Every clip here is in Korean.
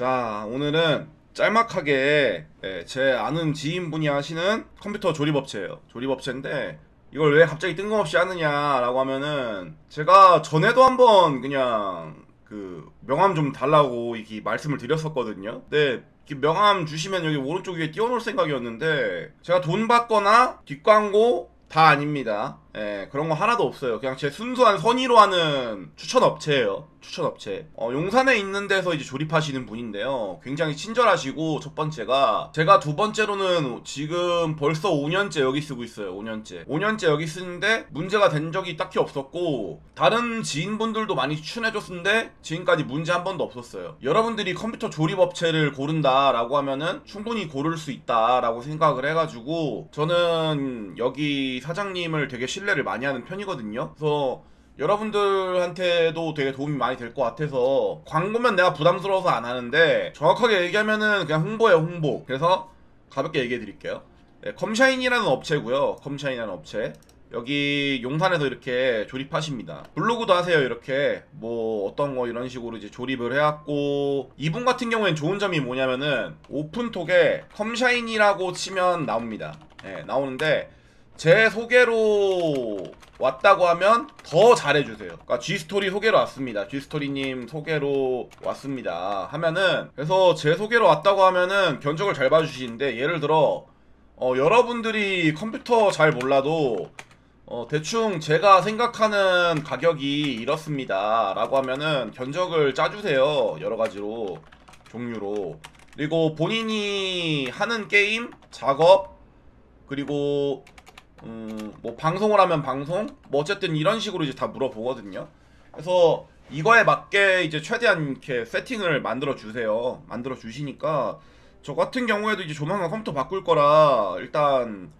자, 오늘은 짤막하게 예, 제 아는 지인분이 하시는 컴퓨터 조립업체예요. 조립업체인데 이걸 왜 갑자기 뜬금없이 하느냐라고 하면은 제가 전에도 한번 그냥 그 명함 좀 달라고 이렇게 말씀을 드렸었거든요. 근데 명함 주시면 여기 오른쪽 위에 띄워놓을 생각이었는데 제가 돈 받거나 뒷광고 다 아닙니다. 예, 그런 거 하나도 없어요. 그냥 제 순수한 선의로 하는 추천 업체예요. 추천 업체. 어, 용산에 있는 데서 이제 조립하시는 분인데요. 굉장히 친절하시고 첫 번째가 제가 두 번째로는 지금 벌써 5년째 여기 쓰고 있어요. 5년째. 5년째 여기 쓰는데 문제가 된 적이 딱히 없었고 다른 지인분들도 많이 추천해 줬는데 지금까지 문제 한 번도 없었어요. 여러분들이 컴퓨터 조립 업체를 고른다라고 하면은 충분히 고를 수 있다라고 생각을 해 가지고 저는 여기 사장님을 되게 신뢰를 많이 하는 편이거든요. 그래서 여러분들한테도 되게 도움이 많이 될 것 같아서 광고면 내가 부담스러워서 안 하는데 정확하게 얘기하면은 그냥 홍보예요 홍보. 그래서 가볍게 얘기해 드릴게요. 네, 컴샤인이라는 업체고요. 컴샤인이라는 업체. 여기 용산에서 이렇게 조립하십니다. 블로그도 하세요, 이렇게. 뭐, 어떤 거 이런 식으로 이제 조립을 해왔고. 이분 같은 경우엔 좋은 점이 뭐냐면은, 오픈톡에 컴샤인이라고 치면 나옵니다. 예, 나오는데, 제 소개로 왔다고 하면 더 잘해주세요. 그러니까 G스토리 소개로 왔습니다. G스토리님 소개로 왔습니다. 하면은, 그래서 제 소개로 왔다고 하면은 견적을 잘 봐주시는데, 예를 들어, 어, 여러분들이 컴퓨터 잘 몰라도 어, 대충 제가 생각하는 가격이 이렇습니다. 라고 하면은 견적을 짜주세요. 여러 가지로. 종류로. 그리고 본인이 하는 게임, 작업, 그리고, 음, 뭐 방송을 하면 방송? 뭐 어쨌든 이런 식으로 이제 다 물어보거든요. 그래서 이거에 맞게 이제 최대한 이렇게 세팅을 만들어 주세요. 만들어 주시니까 저 같은 경우에도 이제 조만간 컴퓨터 바꿀 거라 일단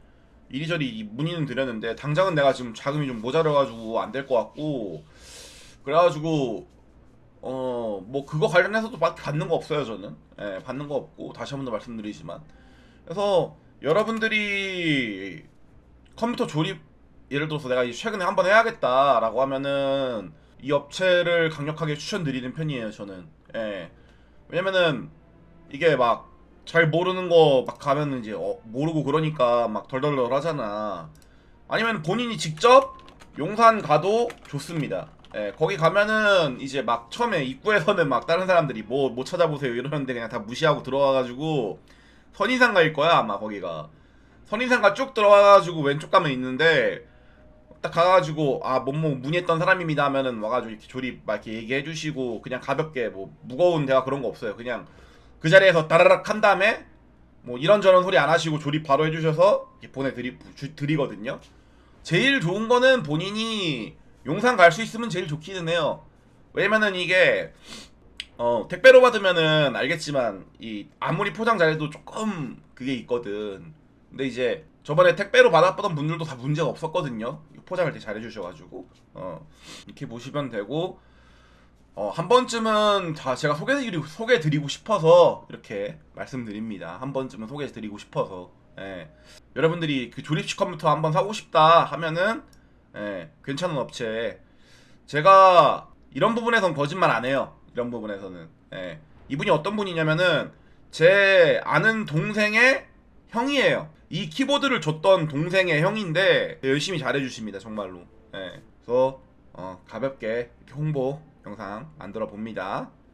이리저리 문의는 드렸는데 당장은 내가 지금 자금이 좀 모자라가지고 안 될 것 같고 그래가지고 어 뭐 그거 관련해서도 받- 받는 거 없어요 저는 예 받는 거 없고 다시 한 번 더 말씀드리지만 그래서 여러분들이 컴퓨터 조립 예를 들어서 내가 최근에 한번 해야겠다라고 하면은 이 업체를 강력하게 추천드리는 편이에요 저는 예 왜냐면은 이게 막 잘 모르는 거 막 가면은 이제 어, 모르고 그러니까 막 덜덜덜 하잖아. 아니면 본인이 직접 용산 가도 좋습니다. 예, 거기 가면은 이제 막 처음에 입구에서는 막 다른 사람들이 뭐뭐 찾아보세요 이러는데 그냥 다 무시하고 들어와가지고 선인상 가일 거야 아마 거기가 선인상가 쭉 들어와가지고 왼쪽 가면 있는데 딱 가가지고 아 뭐뭐 문의했던 사람입니다 하면은 와가지고 이렇게 조립 막 이렇게 얘기해주시고 그냥 가볍게 뭐 무거운 대화 그런 거 없어요 그냥 그 자리에서 따라락 한 다음에 뭐 이런저런 소리 안 하시고 조립 바로 해주셔서 보내드리 주- 드리거든요. 제일 좋은 거는 본인이 용산 갈 수 있으면 제일 좋기는 해요. 왜냐면은 이게 어 택배로 받으면은 알겠지만 이 아무리 포장 잘해도 조금 그게 있거든. 근데 이제 저번에 택배로 받았던 분들도 다 문제가 없었거든요. 포장을 되게 잘해주셔가지고 어 이렇게 보시면 되고 어, 한 번쯤은 다 제가 소개드리고 소개드리고 싶어서 이렇게 말씀드립니다. 한 번쯤은 소개드리고 싶어서 예. 여러분들이 그 조립식 컴퓨터 한번 사고 싶다 하면은 예, 괜찮은 업체 제가 이런 부분에선 거짓말 안 해요. 이런 부분에서는 예. 이분이 어떤 분이냐면은 제 아는 동생의 형이에요. 이 키보드를 줬던 동생의 형인데 열심히 잘해주십니다 정말로. 예. 그래서 어, 가볍게 이렇게 홍보 영상 만들어 봅니다.